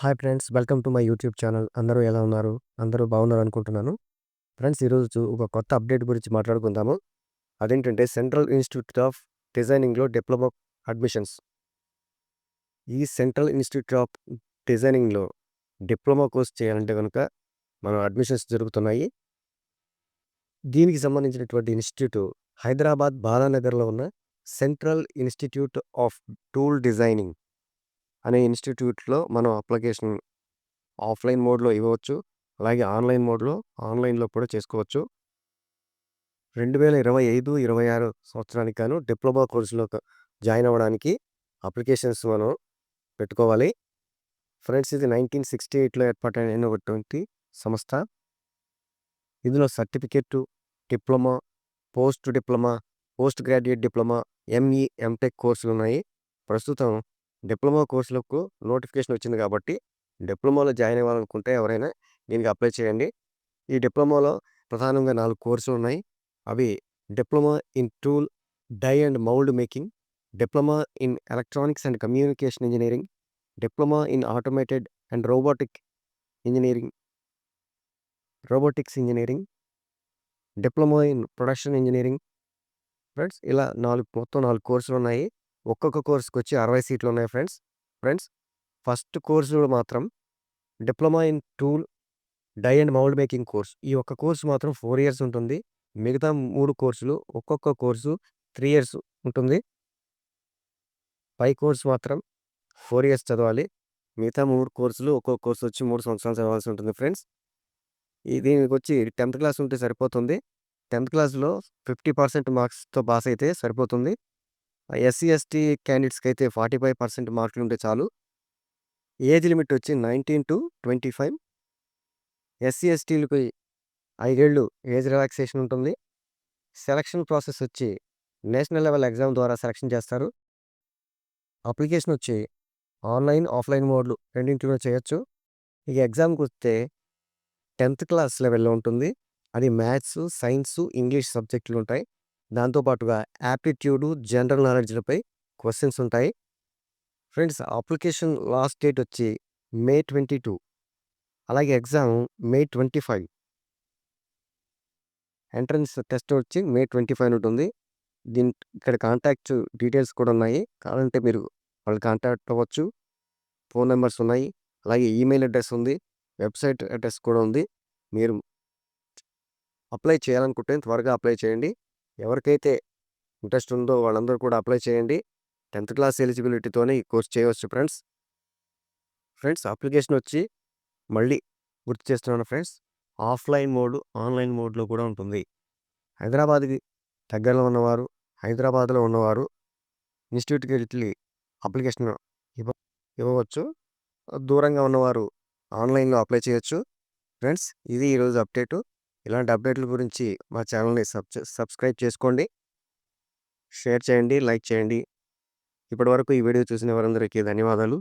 Hi friends welcome to my YouTube channel. అందరూ ఎలా ఉన్నారు? అందరూ బాగున్నారు అనుకుంటున్నాను ఫ్రెండ్స్ ఈరోజు ఒక కొత్త అప్డేట్ గురించి మాట్లాడుకుందాము. అదేంటంటే సెంట్రల్ ఇన్స్టిట్యూట్ ఆఫ్ డిజైనింగ్లో డిప్లొమా అడ్మిషన్స్. ఈ సెంట్రల్ ఇన్స్టిట్యూట్ ఆఫ్ డిజైనింగ్లో డిప్లొమా కోర్స్ చేయాలంటే కనుక మనం అడ్మిషన్స్ జరుగుతున్నాయి. దీనికి సంబంధించినటువంటి ఇన్స్టిట్యూట్ హైదరాబాద్ బాలానగర్లో ఉన్న central institute of tool designing. అనే ఇన్స్టిట్యూట్లో మనం అప్లికేషన్ ఆఫ్లైన్ మోడ్లో ఇవ్వచ్చు అలాగే ఆన్లైన్ మోడ్లో ఆన్లైన్లో కూడా చేసుకోవచ్చు. రెండు వేల ఇరవై ఐదు ఇరవై ఆరు సంవత్సరానికి గాను డిప్లొమా కోర్సులో జాయిన్ అవ్వడానికి అప్లికేషన్స్ మనం పెట్టుకోవాలి. ఫ్రెండ్స్ ఇది నైన్టీన్ సిక్స్టీ ఎయిట్లో ఏర్పాటైనటువంటి సంస్థ. ఇందులో certificate diploma post diploma post graduate diploma ME MTech కోర్సులు ఉన్నాయి ప్రస్తుతం డిప్లొమా కోర్సులకు నోటిఫికేషన్ వచ్చింది కాబట్టి డిప్లొమాలో జాయిన్ అవ్వాలనుకుంటే ఎవరైనా దీనికి అప్లై చేయండి. ఈ డిప్లొమాలో ప్రధానంగా నాలుగు కోర్సులు ఉన్నాయి. అవి diploma in tool die and mould making diploma in electronics and communication engineering diploma in automated and robotic engineering robotics engineering diploma in production engineering. Friends ఇలా నాలుగు మొత్తం నాలుగు కోర్సులు ఉన్నాయి. ఒక్కొక్క కోర్సుకి వచ్చి అరవై సీట్లు ఉన్నాయి ఫ్రెండ్స్. ఫ్రెండ్స్ ఫస్ట్ కోర్సు మాత్రం diploma in tool die and mould making course. ఈ ఒక్క కోర్సు మాత్రం ఫోర్ ఇయర్స్ ఉంటుంది. మిగతా మూడు కోర్సులు ఒక్కొక్క కోర్సు త్రీ ఇయర్స్ ఉంటుంది. పై కోర్సు మాత్రం ఫోర్ ఇయర్స్ చదవాలి. మిగతా మూడు కోర్సులు ఒక్కొక్క కోర్సు వచ్చి మూడు సంవత్సరాలు చదవాల్సి ఉంటుంది ఫ్రెండ్స్. దీనికి వచ్చి టెన్త్ క్లాస్ ఉంటే సరిపోతుంది. టెన్త్ క్లాస్లో ఫిఫ్టీ పర్సెంట్ మార్క్స్తో పాస్ అయితే సరిపోతుంది. ఎస్సీ ఎస్టీ క్యాండిడేట్స్కి అయితే ఫార్టీ ఫైవ్ పర్సెంట్ మార్కులు ఉంటే చాలు. ఏజ్ లిమిట్ వచ్చి nineteen to twenty five. SC ఎస్టీలకి ఐదేళ్ళు ఏజ్ రిలాక్సేషన్ ఉంటుంది. సెలక్షన్ ప్రాసెస్ వచ్చి నేషనల్ లెవెల్ ఎగ్జామ్ ద్వారా సెలక్షన్ చేస్తారు. అప్లికేషన్ వచ్చి ఆన్లైన్ ఆఫ్లైన్ మోడ్లు రెండింటిలో చేయొచ్చు. ఈ ఎగ్జామ్కి వస్తే టెన్త్ క్లాస్ లెవెల్లో ఉంటుంది. అది మ్యాథ్స్ సైన్స్ ఇంగ్లీష్ సబ్జెక్టులు ఉంటాయి. దాంతోపాటుగా యాప్టిట్యూడు జనరల్ నాలెడ్జ్లపై క్వశ్చన్స్ ఉంటాయి. ఫ్రెండ్స్ అప్లికేషన్ లాస్ట్ డేట్ వచ్చి మే ట్వంటీ టూ. అలాగే exam May twenty five. Entrance test వచ్చి మే ట్వంటీ ఫైవ్ ఉంటుంది. దీని ఇక్కడ కాంటాక్ట్ డీటెయిల్స్ కూడా ఉన్నాయి. కావాలంటే మీరు వాళ్ళు కాంటాక్ట్ అవ్వచ్చు. ఫోన్ నెంబర్స్ ఉన్నాయి. అలాగే ఈమెయిల్ అడ్రస్ ఉంది. వెబ్సైట్ అడ్రస్ కూడా ఉంది. మీరు అప్లై చేయాలనుకుంటే త్వరగా అప్లై చేయండి. ఎవరికైతే ఇంట్రెస్ట్ ఉందో వాళ్ళందరూ కూడా అప్లై చేయండి. టెన్త్ క్లాస్ ఎలిజిబిలిటీతోనే ఈ కోర్స్ చేయవచ్చు ఫ్రెండ్స్. ఫ్రెండ్స్ అప్లికేషన్ వచ్చి మళ్ళీ గుర్తు చేస్తున్నాను ఫ్రెండ్స్ ఆఫ్లైన్ మోడ్ ఆన్లైన్ మోడ్లో కూడా ఉంటుంది. హైదరాబాద్కి దగ్గరలో ఉన్నవారు హైదరాబాద్లో ఉన్నవారు ఇన్స్టిట్యూట్కి వెళ్ళి అప్లికేషన్ ఇవ్వ ఇవ్వవచ్చు. దూరంగా ఉన్నవారు ఆన్లైన్లో అప్లై చేయొచ్చు. ఫ్రెండ్స్ ఇది ఈరోజు అప్డేటు. ఇలాంటి అప్డేట్ల గురించి మా ఛానల్ని సబ్ సబ్స్క్రైబ్ చేసుకోండి. షేర్ చేయండి లైక్ చేయండి. ఇప్పటివరకు ఈ వీడియో చూసిన వారందరికీ ధన్యవాదాలు.